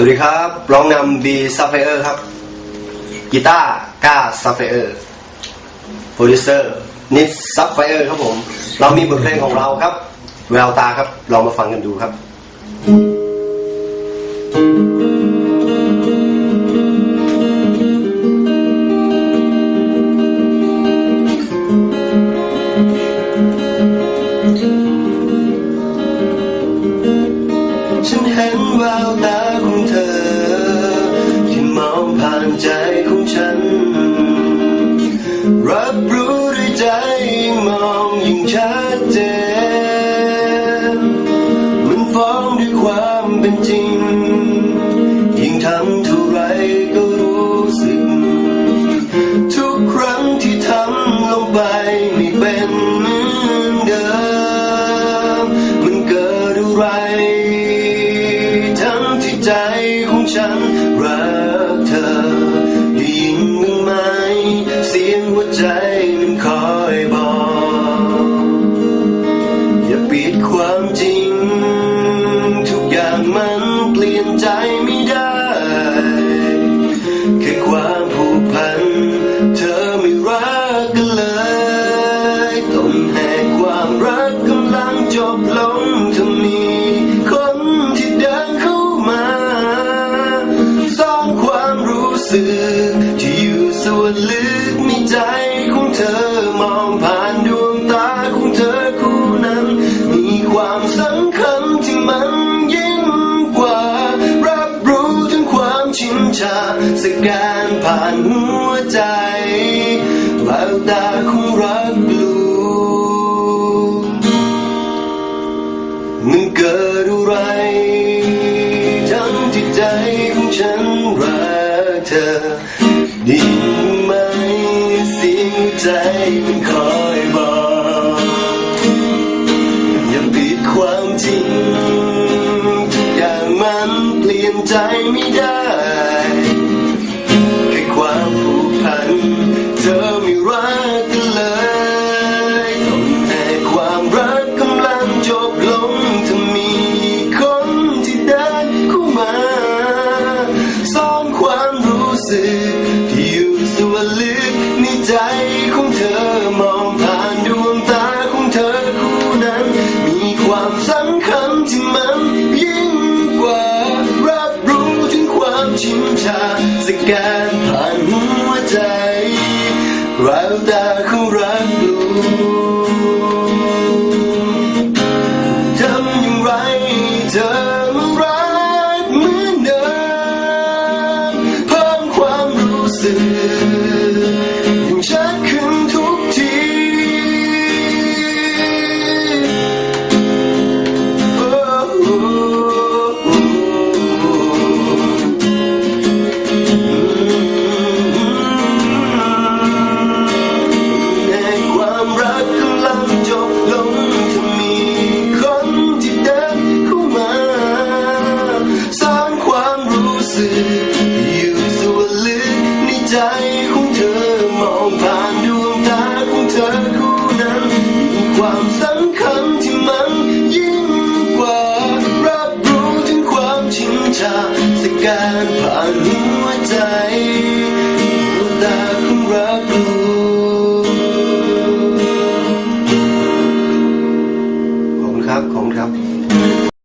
สวัสดีครับร้องนำบีซัฟเฟอร์ครับ กีตาร์ก้าซัฟเฟอร์โปรดิวเซอร์นิดซัฟเฟอร์ครับผม เรามีบทเพลงของเราครับ แววตาครับลองมาฟังกันดูครับฉั เจนมันฟ้องด้วยความเป็นจริงยิ่งทำ อย่าปิดความจริง ทุกอย่างมันเปลี่ยนใจไม่ได้แค่ความผูกพัน เธอไม่รักกันเลยต้องแหกความรักกำลังจบลงถ้ามีคนที่เดินเข้ามาสร้างความรู้สึกที่อยู่ส่วนลึกในใจของเธอ ชาสการผ่านหัวใจแววตาของรักลูมันเกิดอะไรทั้งที่ใจของฉันรักเธอดีไหมเสียงหัวใจมันคอยบอกอย่าปิดความจริงทุกอย่างมันเปลี่ยนใจไม่ได้ ใจของเธอมองผ่านดวงตาของเธอคู่นั้น มีความสำคัญที่มันยิ่งกว่า รับรู้ถึงความชิมชาสแกนผ่านหัวใจแววตาของ องผ่านดวงตาของเธอคู่นั้นมีความสำคัญที่มันยิ่งกว่า รับรู้ถึงความชิงชาสการผ่าน